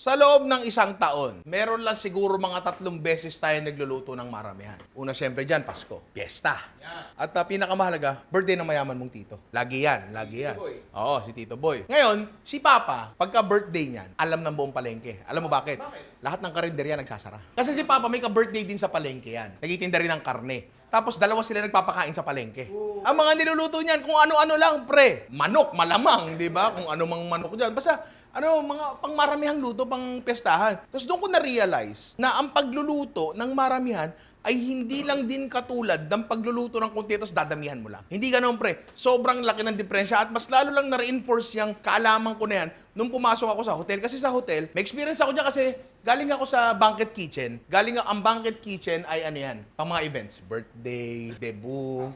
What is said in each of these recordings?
Sa loob ng isang taon, meron lang siguro mga tatlong beses tayo nagluluto ng maramihan. Una syempre dyan, Pasko. Fiesta. At uh, pinakamahalaga, birthday ng mayaman mong tito. Lagi yan, lagi yan. Oo, si Tito Boy. Ngayon, si Papa, pagka birthday niyan, alam ng buong palengke. Alam mo bakit? Lahat ng karinderya nagsasara. Kasi si Papa may ka-birthday din sa palengke yan. Nagtitinda rin ng karne. Tapos dalawa sila nagpapakain sa palengke. Ang mga niluluto niyan, kung ano-ano lang, pre. Manok, malamang, di ba? Kung ano mang manok dyan. Basta, ano, mga pangmaramihang luto, pang pestahan. Tapos doon ko na-realize na ang pagluluto ng maramihan ay hindi lang din katulad ng pagluluto ng kunti tapos dadamihan mo lang. Hindi ganoon pre. Sobrang laki ng diferensya at mas lalo lang na-reinforce yung kaalaman ko na yan nung pumasok ako sa hotel. Kasi sa hotel, may experience ako dyan kasi galing ako sa banquet kitchen. Galing ako, ang banquet kitchen ay ano yan, pang mga events. Birthday, debut,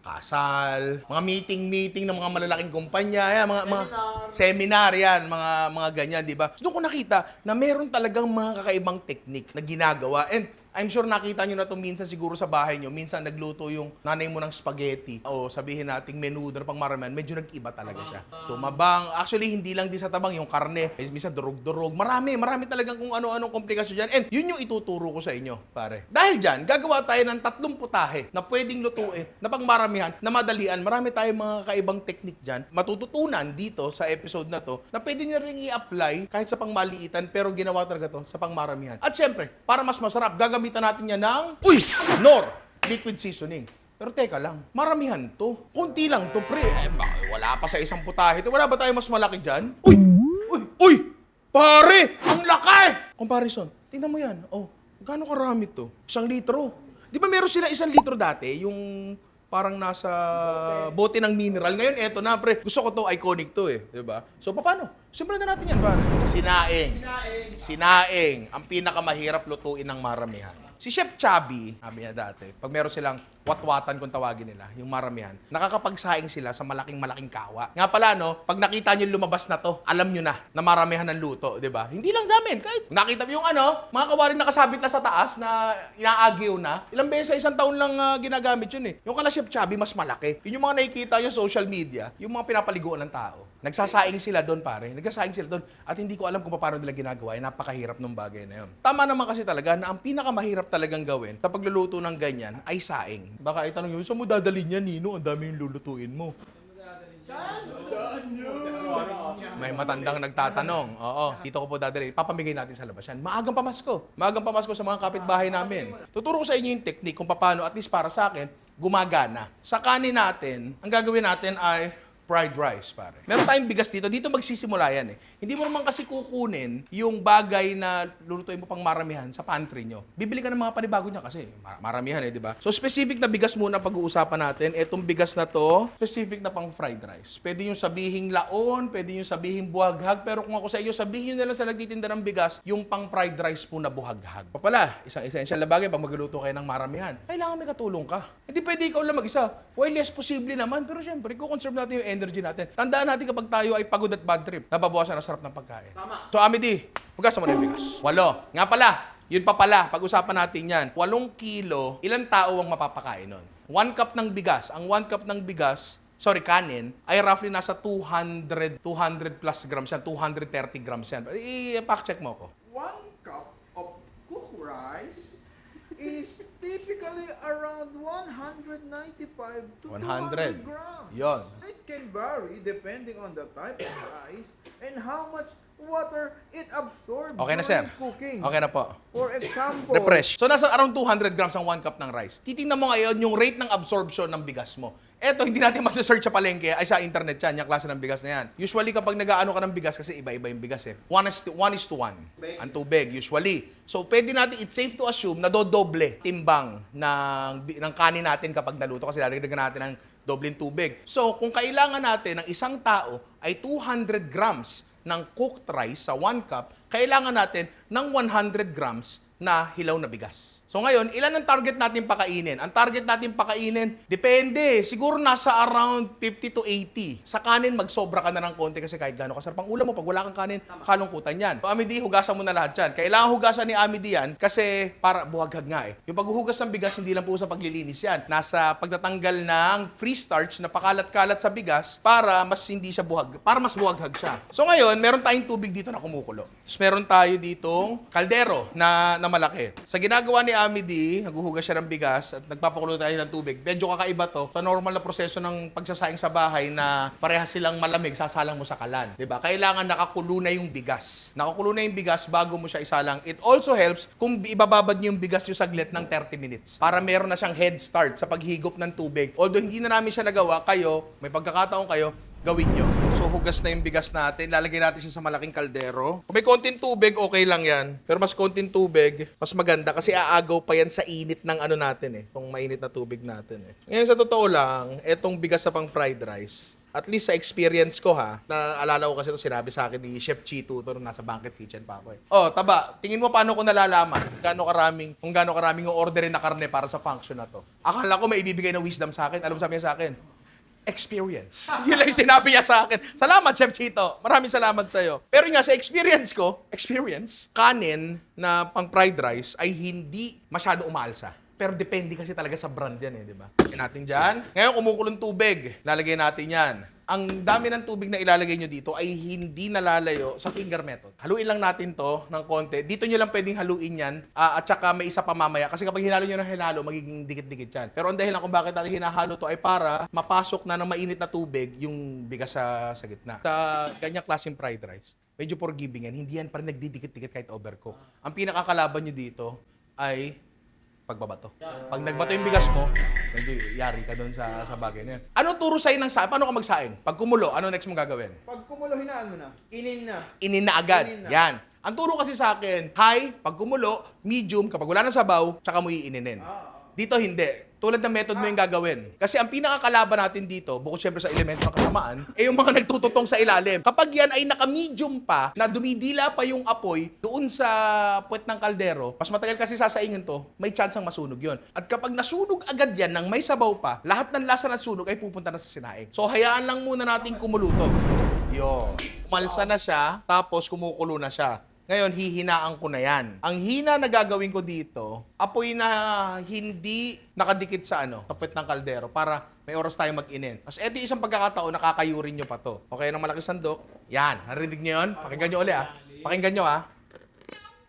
kasal, mga meeting-meeting ng mga malalaking kumpanya, yan, mga, mga seminar yan, mga mga ganyan, di ba? So, doon ko nakita na meron talagang mga kakaibang technique na ginagawa. And I'm sure nakita nyo na to minsan siguro sa bahay nyo. Minsan nagluto yung nanay mo ng spaghetti o sabihin nating menudo na pang maramihan, medyo nag-iba talaga siya. Tumabang. Actually, hindi lang din sa tabang, yung karne. Eh, Minsan durog-durog. Marami, marami talagang kung ano-anong komplikasyon dyan. And yun yung ituturo ko sa inyo, pare. Dahil dyan, gagawa tayo ng tatlong putahe na pwedeng lutuin, na pang maramihan, na madalian. Marami tayong mga kaibang technique dyan. Matututunan dito sa episode na to na pwede nyo rin i-apply kahit sa pangmaliitan pero ginawa talaga to sa pangmaramihan. At syempre, para mas masarap, gagamitan natin yan ng Uy! Nor! Liquid seasoning. Pero teka lang, maramihan to. Kunti lang to, pre. Eh, baka wala pa sa isang putahe to. Wala ba tayo mas malaki dyan? Uy! Uy! Uy! Pare! Ang laki! Comparison. Tingnan mo yan. Oh, gaano karami to? Isang litro. Di ba meron sila isang litro dati? Yung parang nasa bote ng mineral. Ngayon, eto na, pre. Gusto ko to, iconic to eh. Di ba? So, paano? Simulan na natin yan, pare. Sinaing. Sinaing. Ang pinakamahirap lutuin ng maramihan. Si Chef Chubby, sabi niya dati, pag meron silang watwatan kung tawagin nila, yung maramihan, nakakapagsaing sila sa malaking-malaking kawa. Nga pala, no, pag nakita niyo lumabas na to, alam niyo na na maramihan ng luto, di ba? Hindi lang sa amin, kahit nakita mo yung ano, mga kawaling nakasabit na sa taas na inaagyo na, ilang beses sa isang taon lang ah, ginagamit yun eh. Yung kala Chef Chubby, mas malaki. Yun yung mga nakikita yung social media, yung mga pinapaliguan ng tao. Nagsasaing sila doon, pare. Nagsasaing sila doon. At hindi ko alam kung paano nila ginagawa. Eh, napakahirap ng bagay na yun. Tama naman kasi talaga na ang pinakamahirap talagang gawin sa pagluluto ng ganyan ay saing. Baka itanong nyo, saan mo dadalhin yan, Nino? Ang dami yung lulutuin mo. May matandang nagtatanong. Oo, dito ko po dadalhin. Papamigay natin sa labas yan. Maagang pamasko. Maagang pamasko sa mga kapitbahay namin. Tuturo ko sa inyo yung technique kung paano, at least para sa akin, gumagana. Sa kanin natin, ang gagawin natin ay fried rice, pare. Meron tayong bigas dito. Dito magsisimula yan eh. Hindi mo naman kasi kukunin yung bagay na lulutuin mo pang maramihan sa pantry nyo. Bibili ka ng mga panibago niya kasi mar- maramihan eh, di ba? So specific na bigas muna pag-uusapan natin. Etong bigas na to, specific na pang fried rice. Pwede yung sabihing laon, pwede yung sabihing buhaghag, pero kung ako sa inyo, sabihin nyo na lang sa nagtitinda ng bigas, yung pang fried rice po na buhaghag. Pa pala, isang essential na bagay pag magluluto kayo ng maramihan. Kailangan may katulong ka. Hindi pwede ikaw lang mag-isa. While yes, posible naman, pero syempre, i-conserve natin yung energy natin. Tandaan natin kapag tayo ay pagod at bad trip, nababawasan ang sarap ng pagkain. Tama. So, Amity, magkasa mo na yung bigas. Walo. Nga pala, yun pa pala, pag-usapan natin yan. Walong kilo, ilang tao ang mapapakain nun? One cup ng bigas. Ang one cup ng bigas, sorry, kanin, ay roughly nasa 200, 200 plus grams yan, 230 grams yan. I-pack check mo ko. One cup is typically around 195 to 100. 200 grams. Yon. It can vary depending on the type of rice and how much water it absorbs Okay na, during sir. cooking. Okay na po. For example, Refresh. So, nasa around 200 grams ang 1 cup ng rice. Titingnan mo ngayon yung rate ng absorption ng bigas mo. Eto, hindi natin masasearch sa palengke, ay sa internet yan, yung klase ng bigas na yan. Usually, kapag nag-aano ka ng bigas, kasi iba-iba yung bigas eh. One is to one. Is to one. Ang tubig, usually. So, pwede natin, it's safe to assume na dodoble timbang ng, bi- ng kanin natin kapag naluto kasi dadagdagan natin ng dobleng tubig. So, kung kailangan natin ng isang tao ay 200 grams ng cooked rice sa 1 cup, kailangan natin ng 100 grams na hilaw na bigas. So ngayon, ilan ang target natin pakainin? Ang target natin pakainin, depende. Siguro nasa around 50 to 80. Sa kanin, magsobra ka na ng konti kasi kahit gano'n kasarap ang ulam mo, pag wala kang kanin, kalungkutan yan. So, Amidi, hugasan mo na lahat yan. Kailangan hugasan ni Amidi yan kasi para buhaghag nga eh. Yung paghuhugas ng bigas, hindi lang po sa paglilinis yan. Nasa pagtatanggal ng free starch na pakalat-kalat sa bigas para mas hindi siya buhag, para mas buhaghag siya. So ngayon, meron tayong tubig dito na kumukulo. Tapos meron tayo ditong kaldero na, na malaki. Sa ginagawa ni Amidi, naghuhugas siya ng bigas at nagpapakulo tayo ng tubig. Medyo kakaiba to sa normal na proseso ng pagsasaing sa bahay na parehas silang malamig, sasalang mo sa kalan. ba? Kailangan nakakulo na yung bigas. Nakakulo na yung bigas bago mo siya isalang. It also helps kung ibababad niyo yung bigas niyo saglit ng 30 minutes para meron na siyang head start sa paghigop ng tubig. Although hindi na namin siya nagawa, kayo, may pagkakataon kayo, gawin nyo. So, hugas na yung bigas natin. Lalagay natin siya sa malaking kaldero. Kung may konting tubig, okay lang yan. Pero mas konting tubig, mas maganda kasi aagaw pa yan sa init ng ano natin eh. Itong mainit na tubig natin eh. Ngayon, sa totoo lang, etong bigas sa pang fried rice, at least sa experience ko ha, na alala ko kasi ito sinabi sa akin ni Chef Chito to nung nasa banquet kitchen pa ako eh. Oh, taba, tingin mo paano ko nalalaman gaano karaming, kung gaano karaming orderin na karne para sa function na to. Akala ko may ibibigay na wisdom sa akin. Alam mo sabi niya sa akin? Experience. Yun lang sinabi niya sa akin. Salamat, Chef Chito. Maraming salamat sa'yo. Pero nga, sa experience ko, experience, kanin na pang fried rice ay hindi masyado umaalsa. Pero depende kasi talaga sa brand yan eh, di ba? Lagyan natin dyan. Ngayon, kumukulong tubig. Lalagay natin yan. Ang dami ng tubig na ilalagay nyo dito ay hindi nalalayo sa finger method. Haluin lang natin to ng konti. Dito nyo lang pwedeng haluin yan ah, at saka may isa pa mamaya. Kasi kapag hinalo nyo ng hinalo, magiging dikit-dikit yan. Pero ang dahilan kung bakit natin hinahalo to ay para mapasok na ng mainit na tubig yung bigas sa, sa gitna. Sa ganyang klaseng fried rice, medyo forgiving yan. Hindi yan pa rin nagdidikit-dikit kahit overcook. Ang pinakakalaban nyo dito ay pagbabato. Pag nagbato yung bigas mo, yari ka doon sa, sa bagay na yan. Ano turo sa'yo ng sain? Paano ka magsain? Pag kumulo, ano next mong gagawin? Pag kumulo, hinaan mo na. Inin na. Inin na agad. Inin na. Yan. Ang turo kasi sa akin, high, pag kumulo, medium, kapag wala na sabaw, tsaka mo iininin. Ah. Dito hindi. Tulad ng method mo yung gagawin. Kasi ang pinakakalaban natin dito, bukod syempre sa elemento ng kasamaan, eh yung mga nagtututong sa ilalim. Kapag yan ay naka-medium pa, na dumidila pa yung apoy doon sa puwet ng kaldero, mas matagal kasi sasaingin to, may chance ang masunog yon. At kapag nasunog agad yan ng may sabaw pa, lahat ng lasa ng sunog ay pupunta na sa sinaing. So hayaan lang muna natin kumuluto. Yo. Umalsa na siya, tapos kumukulo na siya. Ngayon, hihinaan ko na yan. Ang hina na gagawin ko dito, apoy na hindi nakadikit sa ano, kapit ng kaldero para may oras tayo mag-inin. Eto yung isang pagkakataon, nakakayurin nyo pa to. Okay, ng malaki sandok. Yan, narinig nyo yun? Pakinggan nyo ulit ah. Pakinggan nyo ah.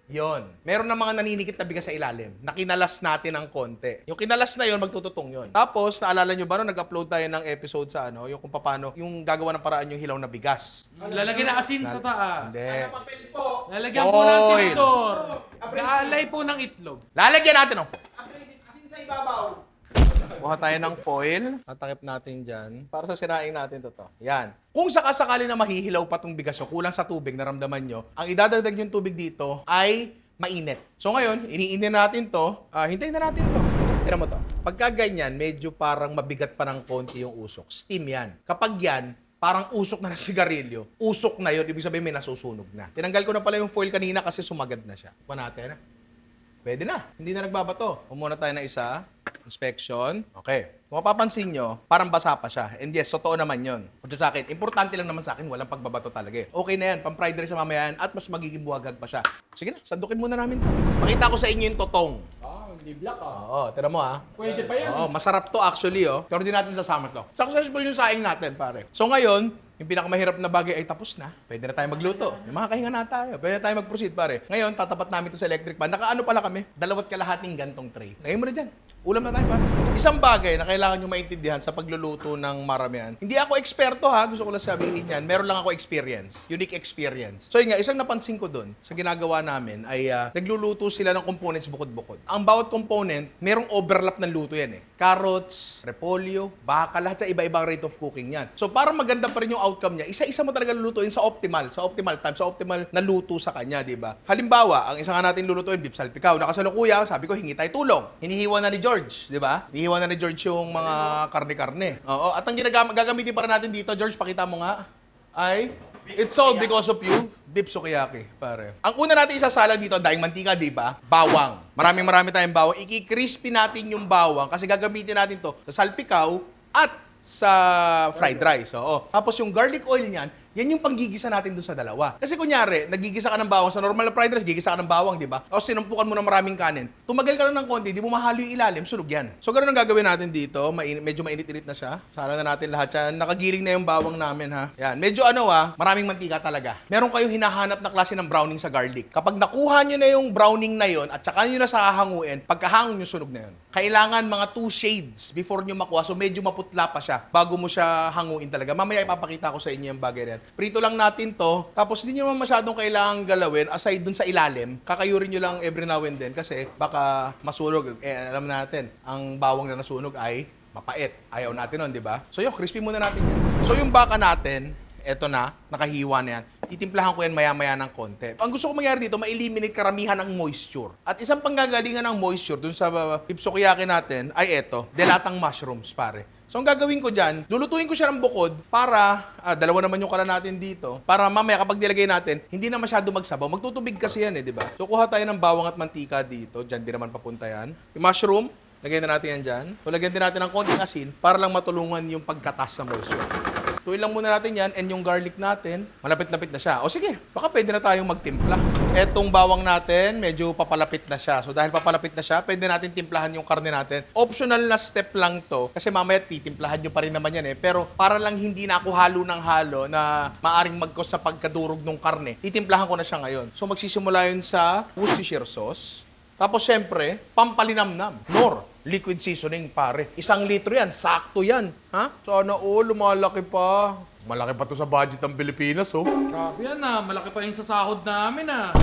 Yon. Meron na mga naninikit na bigas sa ilalim. Nakinalas natin ng konti. Yung kinalas na yon magtututong yon. Tapos, naalala nyo ba no, nag-upload tayo ng episode sa ano, yung kung paano, yung gagawa ng paraan yung hilaw na bigas. Lalagyan na asin sa taas. Hindi. Lalagyan po ng Oil. tinidor. Naalay po ng itlog. Lalagyan natin ng foil. Asin sa ibabaw. Kuha tayo ng foil. Tatakip natin dyan. Para sa siraing natin to to. Yan. Kung sakasakali na mahihilaw pa tong bigas nyo, kulang sa tubig, naramdaman nyo, ang idadagdag yung tubig dito ay mainit. So ngayon, iniinin natin to. Ah, hintayin na natin to. Tira mo to. Pagka ganyan, medyo parang mabigat pa ng konti yung usok. Steam yan. Kapag yan, parang usok na ng sigarilyo. Usok na yun, ibig sabihin may nasusunog na. Tinanggal ko na pala yung foil kanina kasi sumagad na siya. Pa natin. Pwede na. Hindi na nagbabato. Umuna tayo na isa. Inspection. Okay. Kung mapapansin nyo, parang basa pa siya. And yes, totoo naman yon. Kung sa akin, importante lang naman sa akin, walang pagbabato talaga eh. Okay na yan, pang fried rice sa mamaya yan, at mas magiging buwagag pa siya. Sige na, sandukin muna namin. Pakita ko sa inyo yung totong. Ah, hindi black ah. Oo, tira mo ah. Pwede pa yan. Oo, masarap to actually oh. Pero di natin sasama to. Successful yung saing natin, pare. So ngayon, yung pinakamahirap na bagay ay tapos na. Pwede na tayo magluto. May mga kahinga na tayo. Pwede na tayo mag-proceed, pare. Ngayon, tatapat namin to sa electric pan. Nakaano pala kami? Dalawat kalahating gantong tray. Lagay mo na dyan. Ulam na tayo, pare. Isang bagay na kailangan nyo maintindihan sa pagluluto ng maramihan. Hindi ako eksperto ha, gusto ko lang sabihin yan. Meron lang ako experience. Unique experience. So yun nga, isang napansin ko doon sa ginagawa namin ay ah, nagluluto sila ng components bukod-bukod. Ang bawat component, merong overlap ng luto yan eh. Carrots, repolyo, baka, lahat sa iba-ibang rate of cooking yan. So para maganda pa rin yung outcome niya, isa-isa mo talaga lulutuin sa optimal, sa optimal time, sa optimal na luto sa kanya, di ba? Halimbawa, ang isa nga natin lulutuin, beef salpikaw. Nakasalukuya, sabi ko, hingi tayo tulong. Hinihiwa na ni George, di ba? Hinihiwa na ni George yung mga karne-karne. Oo, at ang gagamitin pa rin natin dito, George, pakita mo nga, ay It's sold because of you. Beef sukiyaki, pare. Ang una natin isasalang dito, daing mantika, di ba? Bawang. Maraming marami tayong bawang. Iki-crispy natin yung bawang kasi gagamitin natin to sa salpikaw at sa fried rice. Oo. Tapos yung garlic oil niyan, yan yung panggigisa natin doon sa dalawa. Kasi kunyari, nagigisa ka ng bawang sa normal na fried rice, gigisa ka ng bawang, di ba? Tapos sinumpukan mo ng maraming kanin. Tumagal ka lang ng konti, di mo mahalo yung ilalim, sunog yan. So ganun ang gagawin natin dito. Mainit, medyo mainit-init na siya. Sala na natin lahat yan. Nakagiling na yung bawang namin ha. Yan. Medyo ano ah, maraming mantika talaga. Meron kayong hinahanap na klase ng browning sa garlic. Kapag nakuha nyo na yung browning na yon at saka nyo na sa hahanguin, pagkahangon nyo sunog na yun. Kailangan mga two shades before nyo makuha. So medyo maputla pa siya bago mo siya hanguin talaga. Mamaya ipapakita ko sa inyo yung bagay na yan. Prito lang natin to. Tapos hindi nyo naman masyadong kailangan galawin aside dun sa ilalim. Kakayurin nyo lang every now and then kasi baka masunog. Eh, alam natin, ang bawang na nasunog ay mapait. Ayaw natin nun, di ba? So yun, crispy muna natin yan. So yung baka natin, eto na, nakahiwa na yan. Titimplahan ko yan maya-maya ng konti. Ang gusto ko mangyari dito, ma-eliminate karamihan ng moisture. At isang panggagalingan ng moisture dun sa uh, natin ay eto, delatang mushrooms, pare. So ang gagawin ko dyan, lulutuin ko siya ng bukod para, ah, dalawa naman yung kala natin dito, para mamaya kapag nilagay natin, hindi na masyado magsabaw. Magtutubig kasi yan eh, di ba? So kuha tayo ng bawang at mantika dito, dyan din naman papunta yan. Yung mushroom, lagyan na natin yan dyan. So lagyan din natin ng konting asin para lang matulungan yung pagkatas sa moisture. Tuloy lang muna natin yan and yung garlic natin, malapit-lapit na siya. O sige, baka pwede na tayong magtimpla. Etong bawang natin, medyo papalapit na siya. So dahil papalapit na siya, pwede natin timplahan yung karne natin. Optional na step lang to kasi mamaya titimplahan nyo pa rin naman yan eh. Pero para lang hindi na ako halo ng halo na maaring mag-cause sa pagkadurog ng karne, titimplahan ko na siya ngayon. So magsisimula yun sa Worcestershire sauce. Tapos syempre, pampalinamnam. Nor, liquid seasoning, pare. Isang litro yan, sakto yan. Ha? Sana all, lumalaki pa. Malaki pa to sa budget ng Pilipinas, oh. Grabe yan ah. Malaki pa yung sa sahod namin ah.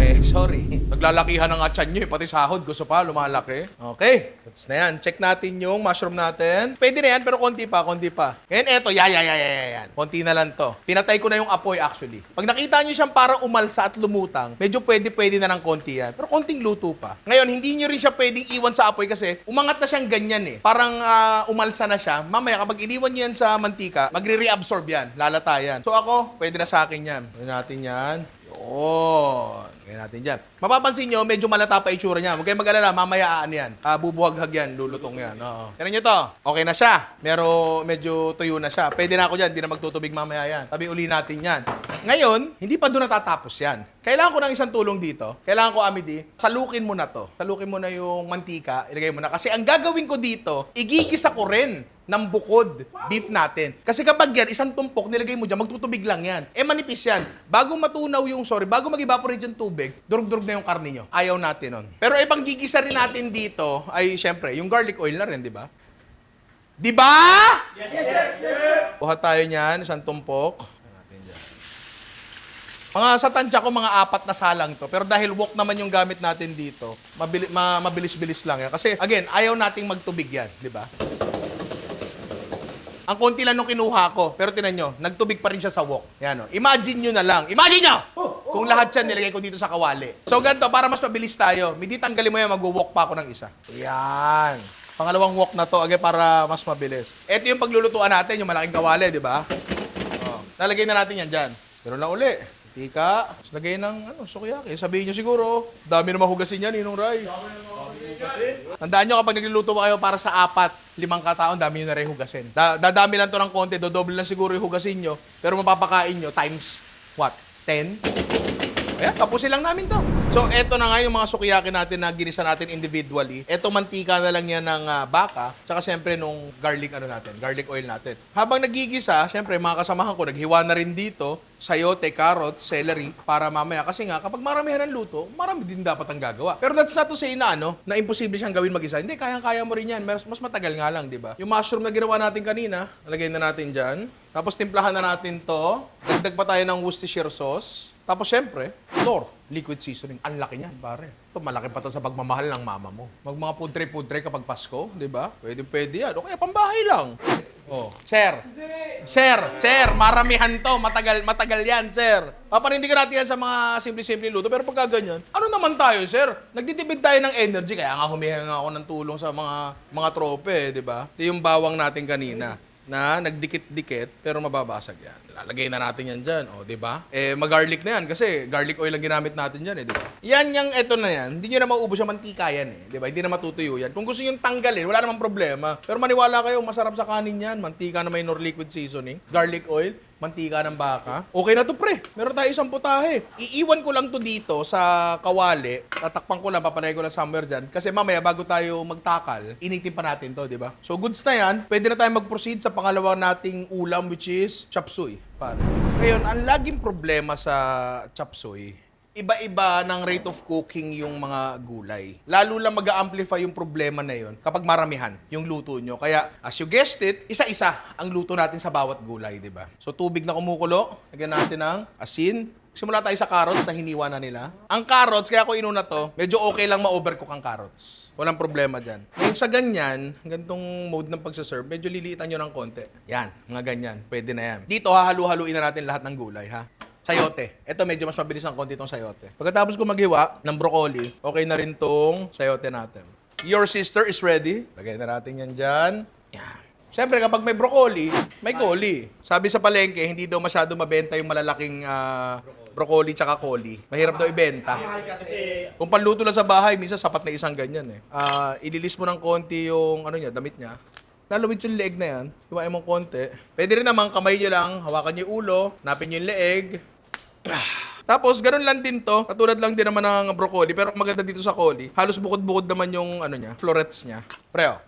Eh, sorry. Naglalakihan ng atyan nyo, eh. pati sahod gusto pa, lumalaki. Okay, that's na yan. Check natin yung mushroom natin. Pwede na yan, pero konti pa, konti pa. Ngayon, eto, yan, yan, yan, yan, yan. Konti na lang to. Pinatay ko na yung apoy, actually. Pag nakita nyo siyang parang umalsa at lumutang, medyo pwede-pwede na ng konti yan. Pero konting luto pa. Ngayon, hindi nyo rin siya pwedeng iwan sa apoy kasi umangat na siyang ganyan eh. Parang ah, umalsa na siya. Mamaya, kapag iniwan nyo yan sa mantika, magre-reabsorb yan. Lalata. So ako, pwede na sa akin yan. Pwede natin yan. Yun. Ganyan natin dyan. Mapapansin nyo, medyo malata pa itsura niya. Huwag kayong mag-alala, mamaya aan yan. Ah, bubuhaghag yan, lulutong yan. Oo. Tignan nyo to. Okay na siya. Pero medyo tuyo na siya. Pwede na ako dyan, hindi na magtutubig mamaya yan. Tabi uli natin yan. Ngayon, hindi pa doon natatapos yan. Kailangan ko ng isang tulong dito. Kailangan ko, Amity, salukin mo na to. Salukin mo na yung mantika, ilagay mo na. Kasi ang gagawin ko dito, igigisa ko rin ng bukod beef natin. Kasi kapag yan, isang tumpok, nilagay mo dyan, magtutubig lang yan. Eh, manipis yan. Bago matunaw yung, sorry, bago mag-evaporate yung tubig, durug-durug na yung karne nyo. Ayaw natin nun. Pero ibang gigisa rin natin dito ay, syempre, yung garlic oil na rin, di ba? Di ba? Yes, yes, Kuha tayo niyan, isang tumpok. Mga sa tansya ko, mga apat na salang to. Pero dahil wok naman yung gamit natin dito, mabili, ma- mabilis-bilis lang yan. Kasi, again, ayaw nating magtubig yan, di ba? Ang konti lang nung kinuha ko. Pero tinan nyo, nagtubig pa rin siya sa wok. Yan o. Imagine nyo na lang. Imagine nyo! Kung lahat yan nilagay ko dito sa kawali. So ganito, para mas mabilis tayo, hindi tanggalin mo yan, mag-walk pa ako ng isa. Yan. Pangalawang walk na to, again, para mas mabilis. Ito yung paglulutuan natin, yung malaking kawali, di ba? Oh. Lalagay na natin yan dyan. Pero na uli. Tika. Tapos lagay ng ano, sukiyaki. Sabihin nyo siguro, dami na mahugasin yan, Ninong Ray. Tandaan nyo kapag nagluluto kayo para sa apat, limang kataon, dami nyo na rin hugasin. Da- dadami lang to ng konti, dodoble lang siguro yung hugasin nyo, pero mapapakain nyo times, what, tén. Ayan, tapusin lang namin to. So, eto na nga yung mga sukiyaki natin na ginisa natin individually. Eto mantika na lang yan ng ah, baka, tsaka syempre nung garlic ano natin, garlic oil natin. Habang nagigisa, syempre mga kasamahan ko, naghiwa na rin dito, sayote, carrot, celery, para mamaya. Kasi nga, kapag maramihan ng luto, marami din dapat ang gagawa. Pero that's not to say na, ano, na imposible siyang gawin mag-isa. Hindi, kayang-kaya mo rin yan. Mas, mas matagal nga lang, di ba? Yung mushroom na ginawa natin kanina, lagay na natin dyan. Tapos timplahan na natin to. Dagdag pa tayo ng Worcestershire sauce. Tapos syempre, Lor, liquid seasoning. Ang laki niyan, pare. Ito, malaki pa to sa pagmamahal ng mama mo. Mag mga pudre-pudre kapag Pasko, di ba? Pwede, pwede yan. O kaya pambahay lang. Oh. Sir. Sir, sir, maramihan to. Matagal, matagal yan, sir. Paparindi ka natin yan sa mga simple-simple luto. Pero pagka ganyan, ano naman tayo, sir? Nagtitipid tayo ng energy. Kaya nga humihinga ako ng tulong sa mga mga trope, eh, di ba? Ito yung bawang natin kanina. na nagdikit-dikit pero mababasag yan. Lalagay na natin yan dyan, o, di ba? Eh, mag-garlic na yan kasi garlic oil ang ginamit natin dyan, eh, di ba? Yan, yung eto na yan, hindi nyo na maubos yung mantika yan, eh, di ba? Hindi na matutuyo yan. Kung gusto nyo tanggalin, wala namang problema. Pero maniwala kayo, masarap sa kanin yan. Mantika na may nor liquid seasoning, garlic oil, mantika ng baka. Okay na to, pre. Meron tayo isang putahe. Iiwan ko lang to dito sa kawali. Tatakpan ko lang, papanay ko lang somewhere dyan. Kasi mamaya, bago tayo magtakal, initin pa natin to, di ba? So, goods na yan. Pwede na tayo mag-proceed sa pangalawa nating ulam, which is chop suey. Pare. Ngayon, ang laging problema sa chop suey, iba-iba ng rate of cooking yung mga gulay. Lalo lang mag-amplify yung problema na yon kapag maramihan yung luto nyo. Kaya, as you guessed it, isa-isa ang luto natin sa bawat gulay, di ba? So, tubig na kumukulo, lagyan natin ng asin. Simula tayo sa carrots na hiniwa na nila. Ang carrots, kaya ko inuna to, medyo okay lang ma-overcook ang carrots. Walang problema dyan. Ngayon sa ganyan, ganitong mode ng pagsaserve, medyo liliitan nyo ng konti. Yan, mga ganyan. Pwede na yan. Dito, hahalu-haluin na natin lahat ng gulay, ha? Sayote. Ito medyo mas mabilis ang konti itong sayote. Pagkatapos ko maghiwa ng broccoli, okay na rin tong sayote natin. Your sister is ready. Lagay na natin yan dyan. Yan. Siyempre, kapag may broccoli, may coli. Sabi sa palengke, hindi daw masyado mabenta yung malalaking ah, broccoli tsaka coli. Mahirap daw ibenta. Kung panluto lang sa bahay, minsan sapat na isang ganyan eh. Ah, ililis mo ng konti yung ano niya, damit niya. Lalawit yung leeg na yan. Hiwain mo konti. Pwede rin naman, kamay niyo lang, hawakan niyo yung ulo, napin niyo yung leeg. Tapos, ganun lang din to. Katulad lang din naman ng broccoli. Pero maganda dito sa coli, halos bukod-bukod naman yung ano niya, florets niya. Preo,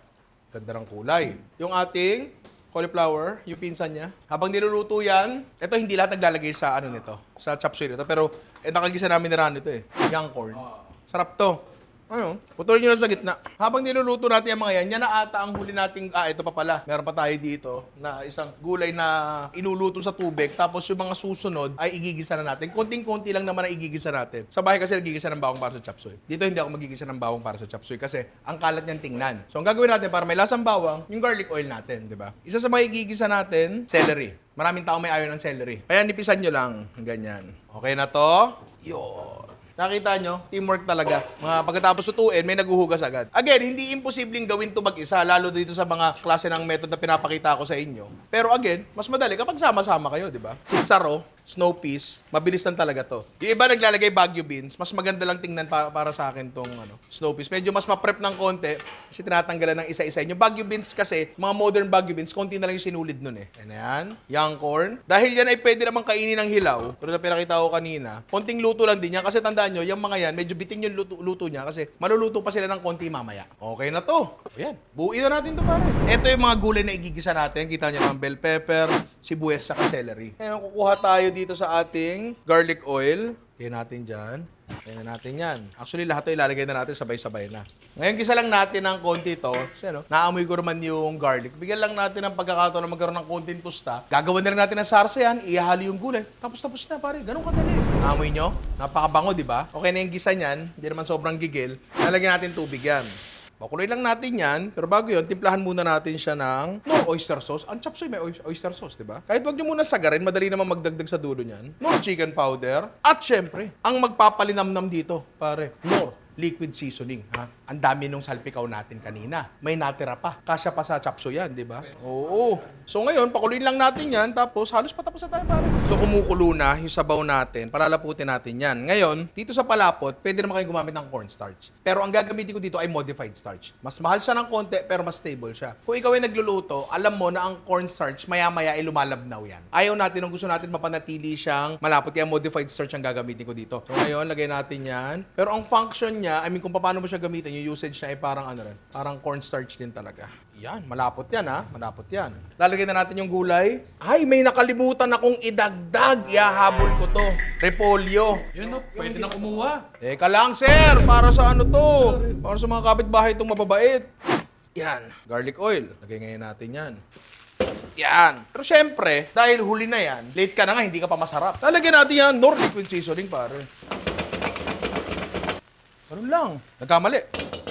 ganda ng kulay. Yung ating cauliflower, yung pinsan niya. Habang niluluto yan, ito hindi lahat naglalagay sa ano nito, sa chop suey nito. Pero, eh, nakagisa namin ni Ran ito eh. Young corn. Sarap to. Ano? Putulin nyo lang sa gitna. Habang niluluto natin yung mga yan, yan na ata ang huli nating, ah, ito pa pala. Meron pa tayo dito na isang gulay na inuluto sa tubig. Tapos yung mga susunod ay igigisa na natin. Konting-konti lang naman ang igigisa natin. Sa bahay kasi nagigisa ng bawang para sa chop suey. Dito hindi ako magigisa ng bawang para sa chop suey kasi ang kalat niyan tingnan. So ang gagawin natin para may lasang bawang, yung garlic oil natin, di ba? Isa sa mga igigisa natin, celery. Maraming tao may ayaw ng celery. Kaya nipisan nyo lang, ganyan. Okay na to? Yun. Nakita nyo, teamwork talaga. Mga pagkatapos tutuin, may naguhugas agad. Again, hindi imposibleng gawin to mag-isa, lalo dito sa mga klase ng method na pinapakita ko sa inyo. Pero again, mas madali kapag sama-sama kayo, di ba? Sigsaro, snow peas, mabilis lang talaga to. Yung iba naglalagay Baguio beans, mas maganda lang tingnan para, para sa akin tong ano, snow peas. Medyo mas ma-prep ng konti kasi tinatanggalan ng isa-isa. Yung Baguio beans kasi, mga modern Baguio beans, konti na lang yung sinulid nun eh. Yan na yan. Young corn. Dahil yan ay pwede namang kainin ng hilaw, pero na pinakita ko kanina, konting luto lang din yan kasi tandaan nyo, yung mga yan, medyo biting yung luto, luto niya kasi maluluto pa sila ng konti mamaya. Okay na to. Ayan. Buuin na natin to pare. Ito yung mga gulay na igigisa natin. Kita nyo ng bell pepper, sibuyas, saka celery. Ngayon, kukuha tayo dito sa ating garlic oil. Kaya natin dyan. Kaya natin yan. Actually, lahat to ilalagay na natin sabay-sabay na. Ngayon, gisa lang natin ng konti to. Kasi ano, naamoy ko naman yung garlic. Bigyan lang natin ng pagkakataon na magkaroon ng konting tusta. Gagawin na rin natin ng sarsa yan. Ihahalo yung gulay. Tapos tapos na, pare. Ganun kadali. Naamoy nyo? Napakabango, di ba? Okay na yung gisa niyan. Hindi naman sobrang gigil. Lalagyan natin tubig yan. Pakuloy lang natin yan, pero bago yun, timplahan muna natin siya ng nor oyster sauce. Ang chop suey may oy- oyster sauce, di ba? Kahit wag nyo muna sagarin, madali naman magdagdag sa dulo niyan. Nor chicken powder. At syempre, ang magpapalinamnam dito, pare, nor liquid seasoning, ha? Ang dami nung salpikaw natin kanina. May natira pa. Kasya pa sa chop suey yan, di ba? Oo. So ngayon, pakuloyin lang natin yan, tapos halos patapos na tayo, pare. So kumukulo na yung sabaw natin, palalaputin natin yan. Ngayon, dito sa palapot, pwede naman kayo gumamit ng cornstarch. Pero ang gagamitin ko dito ay modified starch. Mas mahal siya ng konti, pero mas stable siya. Kung ikaw ay nagluluto, alam mo na ang cornstarch, maya-maya ay lumalabnaw yan. Ayaw natin, kung gusto natin mapanatili siyang malapot, kaya modified starch ang gagamitin ko dito. So ngayon, lagay natin yan. Pero ang function niya, I mean, kung paano mo siya gamitin, yung usage niya ay parang ano rin, parang cornstarch din talaga. Yan, malapot yan ha, malapot yan. Lalagay na natin yung gulay. Ay, may nakalimutan akong idagdag. Iahabol ko to. Repolyo. Yun o, pwede na kumuha. Teka lang, sir. Para sa ano to? Para sa mga kapitbahay itong mababait. Yan. Garlic oil. Lagay ngayon natin yan. Yan. Pero syempre, dahil huli na yan, late ka na nga, hindi ka pa masarap. Lalagyan natin yan, nor liquid seasoning, pare. Ganun lang. Nagkamali.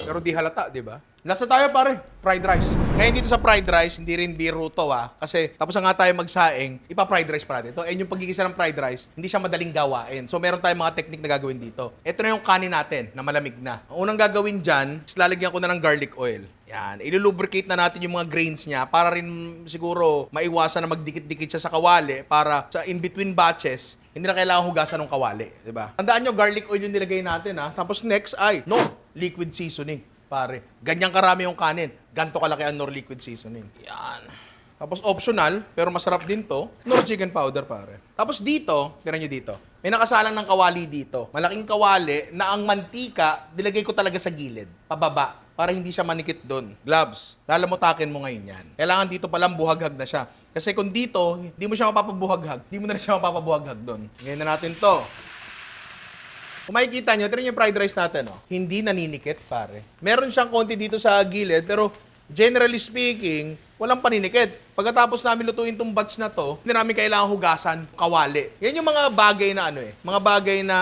Pero di halata, di ba? Lasa tayo, pare. Fried rice. Ngayon dito sa fried rice, hindi rin biro to ah. Kasi tapos na nga tayo magsaing, ipa-fried rice pa natin. Ito, and yung pagigisa ng fried rice, hindi siya madaling gawain. So meron tayong mga technique na gagawin dito. Ito na yung kanin natin, na malamig na. Ang unang gagawin dyan, is lalagyan ko na ng garlic oil. Yan, ilulubricate na natin yung mga grains niya para rin siguro maiwasan na magdikit-dikit siya sa kawali para sa in-between batches, hindi na kailangan hugasan ng kawali, di ba? Tandaan nyo, garlic oil yung nilagay natin ha. Tapos next ay, no, liquid seasoning, pare. Ganyan karami yung kanin. Ganto kalaki ang nor liquid seasoning. Yan. Tapos optional, pero masarap din to, nor chicken powder, pare. Tapos dito, tira nyo dito, may nakasalang ng kawali dito. Malaking kawali na ang mantika, nilagay ko talaga sa gilid, pababa, para hindi siya manikit doon. Gloves, lalamutakin mo ngayon yan. Kailangan dito palang buhaghag na siya. Kasi kung dito, hindi mo siya mapapabuhaghag, hindi mo na siya mapapabuhaghag doon. Ngayon na natin to. Kung makikita nyo, tira yung fried rice natin, oh. Hindi naninikit, pare. Meron siyang konti dito sa gilid, pero generally speaking, walang paninikit. Pagkatapos namin lutuin tong batch na to, hindi namin kailangan hugasan kawali. Yan yung mga bagay na ano eh, mga bagay na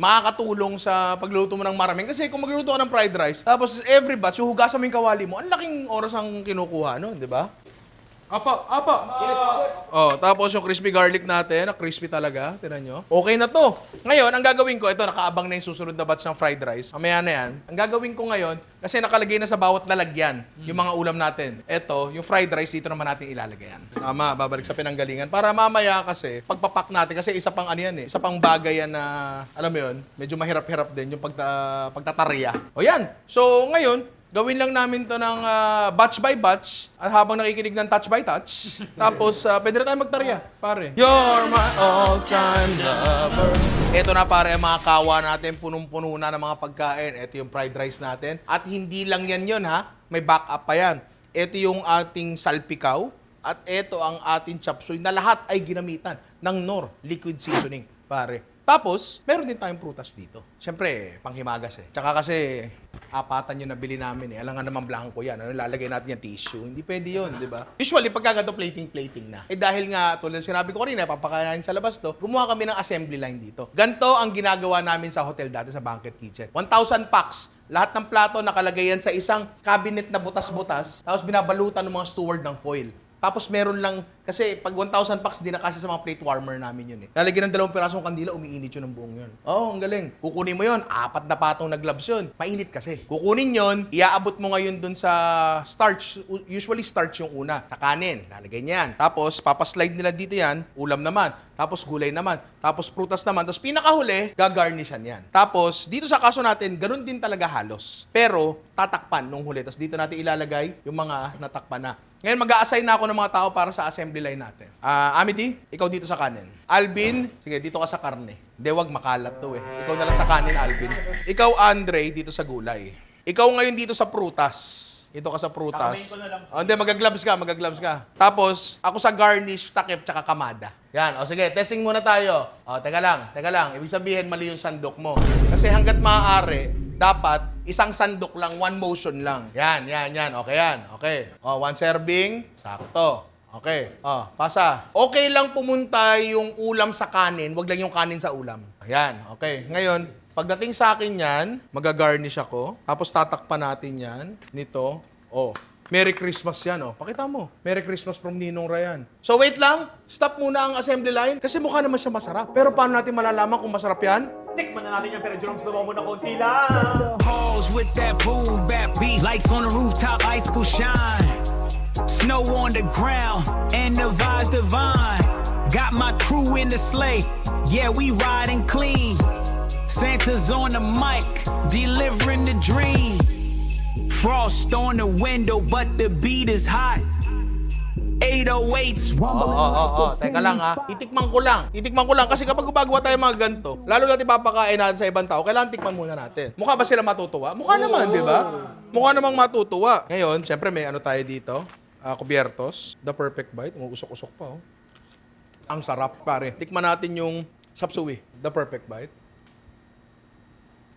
makakatulong sa pagluto mo ng maraming. Kasi kung magluto ka ng fried rice, tapos every batch, hugasan mo yung kawali mo, ang laking oras ang kinukuha, no? Di ba? Apa, apa. Oh, tapos yung crispy garlic natin, na crispy talaga, tinan nyo. Okay na to. Ngayon, ang gagawin ko, ito, nakaabang na yung susunod na batch ng fried rice. Mamaya na yan. Ang gagawin ko ngayon, kasi nakalagay na sa bawat lalagyan yung mga ulam natin. Ito, yung fried rice, dito naman natin ilalagay yan. Tama, babalik sa pinanggalingan. Para mamaya kasi, pagpapak natin, kasi isa pang ano yan eh, isa pang bagay yan na, alam mo yun, medyo mahirap-hirap din yung pagta, pagtatarya. O yan. So, ngayon, Gawin lang namin to ng ah, batch by batch at habang nakikinig ng touch by touch. Tapos, ah, pwede na tayo magtarya, pare. You're my all-time lover. Ito na pare ang mga kawa natin, punong-puno na ng mga pagkain. Ito yung fried rice natin. At hindi lang yan yun ha, may backup pa yan. Ito yung ating salpikaw at ito ang ating chapsuy na lahat ay ginamitan ng Nor liquid seasoning, pare. Tapos, meron din tayong prutas dito. Siyempre, panghimagas eh. Tsaka kasi, apatan yung nabili namin eh. Alam nga naman blanco yan. Ano, lalagay natin yung tissue. Hindi pwede yun, di ba? Usually, pagka ganito plating-plating na. Eh dahil nga, tulad sinabi ko kanina, papakain sa labas to, gumawa kami ng assembly line dito. Ganto ang ginagawa namin sa hotel dati sa banquet kitchen. 1,000 packs. Lahat ng plato nakalagay yan sa isang cabinet na butas-butas. Tapos binabalutan ng mga steward ng foil. Tapos meron lang, kasi pag 1,000 packs, di na kasi sa mga plate warmer namin yun eh. Lalagyan ng dalawang pirasong kandila, umiinit yun ng buong yun. Oo, oh, ang galing. Kukunin mo yun, apat na patong na gloves yun. Mainit kasi. Kukunin yun, iaabot mo ngayon dun sa starch. Usually starch yung una. Sa kanin, lalagay niyan. Tapos, papaslide nila dito yan, ulam naman. Tapos gulay naman. Tapos prutas naman. Tapos pinakahuli, gagarnishan yan. Tapos, dito sa kaso natin, ganun din talaga halos. Pero, tatakpan nung huli. Tapos dito natin ilalagay yung mga natakpan na. Ngayon, mag-a-assign na ako ng mga tao para sa assembly line natin. Ah, Amity, ikaw dito sa kanin. Alvin, sige, dito ka sa karne. Hindi, wag makalat to eh. Ikaw na lang sa kanin, Alvin. Ikaw, Andre, dito sa gulay. Ikaw ngayon dito sa prutas. Dito ka sa prutas. Oh, hindi, magagloves ka, magagloves ka. Tapos, ako sa garnish, takip, tsaka kamada. Yan, o sige, testing muna tayo. O, teka lang, teka lang. Ibig sabihin, mali yung sandok mo. Kasi hanggat maaari, dapat isang sandok lang, one motion lang. Yan, yan, yan. Okay yan. Okay. O, one serving. Sakto. Okay. O, pasa. Okay lang pumunta yung ulam sa kanin, wag lang yung kanin sa ulam. Ayan. Okay. Ngayon, pagdating sa akin yan, magagarnish ako. Tapos tatakpan natin yan. Nito. Oh. Merry Christmas yan, oh. Pakita mo. Merry Christmas from Ninong Ryan. So wait lang. Stop muna ang assembly line. Kasi mukha naman siya masarap. Pero paano natin malalaman kung masarap yan? Tikman na natin pero mo na konti lang. With that boom bap beat. Lights on the rooftop, ice school shine. Snow on the ground, and the vibes divine. Got my crew in the sleigh, yeah, we riding clean. Santa's on the mic, delivering the dream. Frost on the window, but the beat is hot. 808s Oo, oo, oo, oo. Teka lang ha. Titikman ko lang. Titikman ko lang kasi kapag gumagawa tayo mga ganito, lalo natin papakain natin sa ibang tao, kailangan tikman muna natin. Mukha ba sila matutuwa? Mukha naman, di ba? Mukha namang matutuwa. Ngayon, syempre may ano tayo dito. Ah, kubiertos. The perfect bite. Umuusok-usok pa, oh. Ang sarap, pare. Tikman natin yung sapsuwi. The perfect bite.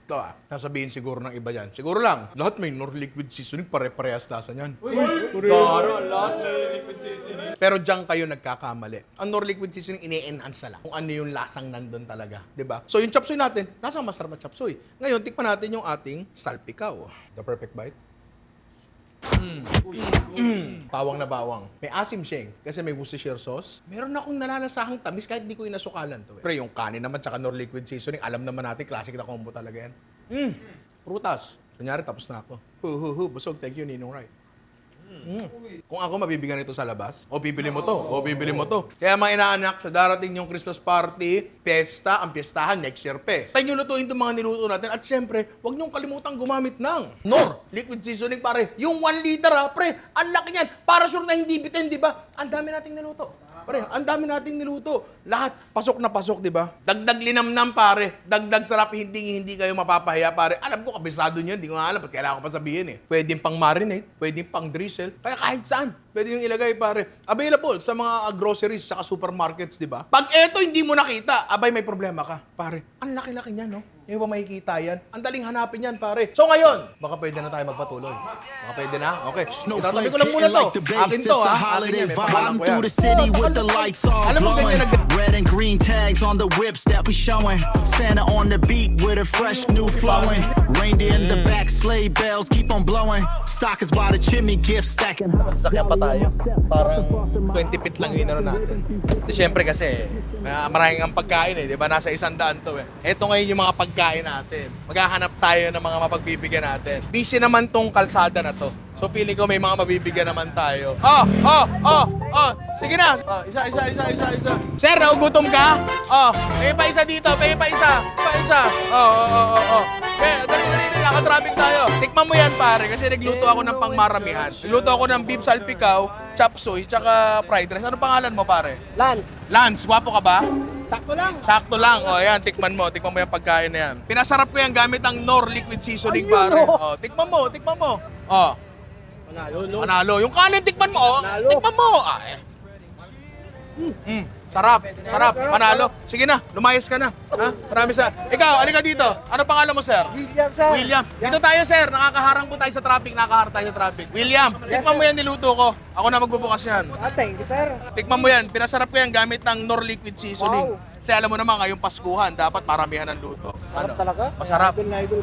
Ito ah. Sasabihin siguro ng iba yan. Siguro lang. Lahat may nor liquid seasoning. Pare-parehas lasa niyan. Garo, lahat may liquid seasoning. Pero diyan kayo nagkakamali. Ang Nor Liquid Seasoning ine-enhance na lang kung ano yung lasang nandun talaga, 'di ba? So yung chapsuy natin, lasang masarap na chapsuy. Ngayon, tikman natin yung ating salpikaw. The perfect bite. Bawang na bawang. May asim siya eh, kasi may Worcestershire sauce. Meron akong nalalasahang tamis kahit di ko inasukalan to. Eh. Pero yung kanin naman tsaka nor liquid seasoning, alam naman natin, classic na combo talaga yan. Mm. Prutas. Kunyari, tapos na ako. Hu, hu, hu. Busog. Thank you, Ninong Rai. Kung ako mabibigyan ito sa labas, o bibili mo to, o bibili mo to. Kaya mga inaanak, sa darating yung Christmas party, pesta, ang piyestahan next year pe. Tayo nyo lutuin itong mga niluto natin. At syempre, huwag nyo kalimutang gumamit ng Nor liquid seasoning pare. Yung 1 liter ha, pre, ang laki niyan. Para sure na hindi bitin, di ba? Ang dami nating niluto. Pare, ang dami nating niluto. Lahat, pasok na pasok, di ba? Dagdag linamnam, pare. Dagdag sarap, hindi hindi kayo mapapahiya, pare. Alam ko, kabisado niyo, hindi ko nga alam, ba't kailangan ko pa sabihin eh. Pwedeng pang marinate, pwedeng pang drizzle, kaya kahit saan. Pwede yung ilagay, pare. Available sa mga uh, groceries saka supermarkets, di ba? Pag eto hindi mo nakita, abay may problema ka. Pare, ang laki-laki niyan, no? Hindi mo ba makikita yan? Ang daling hanapin yan, pare. So ngayon, baka pwede na tayo magpatuloy. Baka pwede na? Okay. Itatabi ko lang muna to. Akin to, ha? holiday Akin yan, may pangalan ko yan. the city with the lights all Alam mo, glowing. ganyan nag- Red and green tags on the whips that we showing. Santa on the beat with a fresh new flowing. Reindeer in the back, sleigh bells keep on blowing. Stockers by the chimney, gift stacking. Sakyan pa tayo. Parang 20 feet lang yung natin. Di syempre kasi, maraming ang pagkain eh. Di ba? Nasa isang daan to eh. Ito ngayon yung mga pagkain natin. Maghahanap tayo ng mga mapagbibigyan natin. Busy naman tong kalsada na to. So feeling ko may mga mabibigyan naman tayo. Oh, oh, oh, oh. Sige na. Oh, isa, isa, isa, isa, isa. Sir, naugutom ka? Oh, may pa isa dito, may pa isa. Pa isa. Oh, oh, oh, oh, oh. Okay, dali, dali, dali. Nakatraffic tayo. Tikman mo yan, pare, kasi nagluto ako ng pangmaramihan. Nagluto ako ng beef salpikaw, chop suey, tsaka fried rice. Ano pangalan mo, pare? Lance, Lance, gwapo ka ba? sakto lang. Sakto lang. O, yan, tikman mo. Tikman mo yung pagkain na yan. Pinasarap ko yan gamit ang Nor liquid seasoning, Ayun, pare. oh. O, tikman mo, tikman mo. O, Panalo, no? panalo. Yung kanin, tikman mo. O, Panalo. tikman mo. Ah, eh. Mm, sarap, sarap, panalo. Sige na, lumayas ka na. Ha? Marami sa... Ikaw, alika dito. Ano pangalan mo, sir? William, sir. William. Dito tayo, sir. Nakakaharang po tayo sa traffic. Nakakaharang tayo sa traffic. William, tikman mo yan niluto ko. Ako na magbubukas yan. Ah, thank you, sir. Tikman mo yan. Pinasarap ko yan gamit ng Nor liquid seasoning. Wow. Kasi alam mo naman, ngayong Paskuhan, dapat maramihan ng luto. Sarap talaga. Masarap.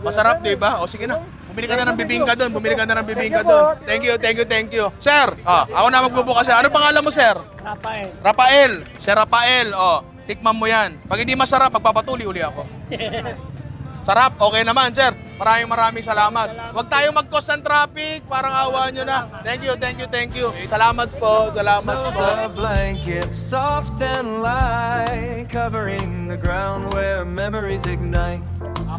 Masarap, di ba? O sige na. Bumili ka na ng bibingka doon. Bumili ka na ng bibingka doon. Thank you, thank you, thank you. Sir, ah, ako na magbubukas. Ano pangalan mo, sir? Rafael. Rafael. Sir Rafael, oh. Tikman mo yan. Pag hindi masarap, magpapatuli uli ako. Sarap, okay naman, sir. Maraming maraming salamat. Huwag tayo mag-cause ng traffic. Parang awa nyo na. Thank you, thank you, thank you. Salamat po, salamat po. of blankets, soft and light, covering the ground where memories ignite.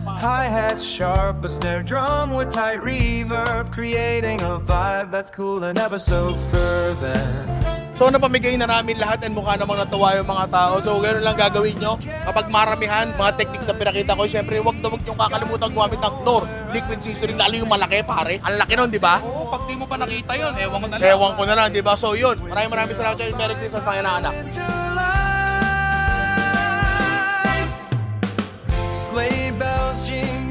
Hi hats sharp, a snare drum with tight reverb, creating a vibe that's cool and ever so fervent. So ano, napamigay na namin lahat and mukha namang natuwa yung mga tao. So ganoon lang gagawin nyo. Kapag maramihan, mga technique na pinakita ko, syempre huwag na huwag nyo kakalimutan gumamit ng floor. Liquid seasoning, lalo yung malaki pare. Ang laki nun, di ba? Oo, pag di mo pa nakita yun, ewan ko na lang. Ewan ko na lang, di ba? So yun, maraming maraming salamat sa Merry Christmas mga inaanak. Slave bells jingle.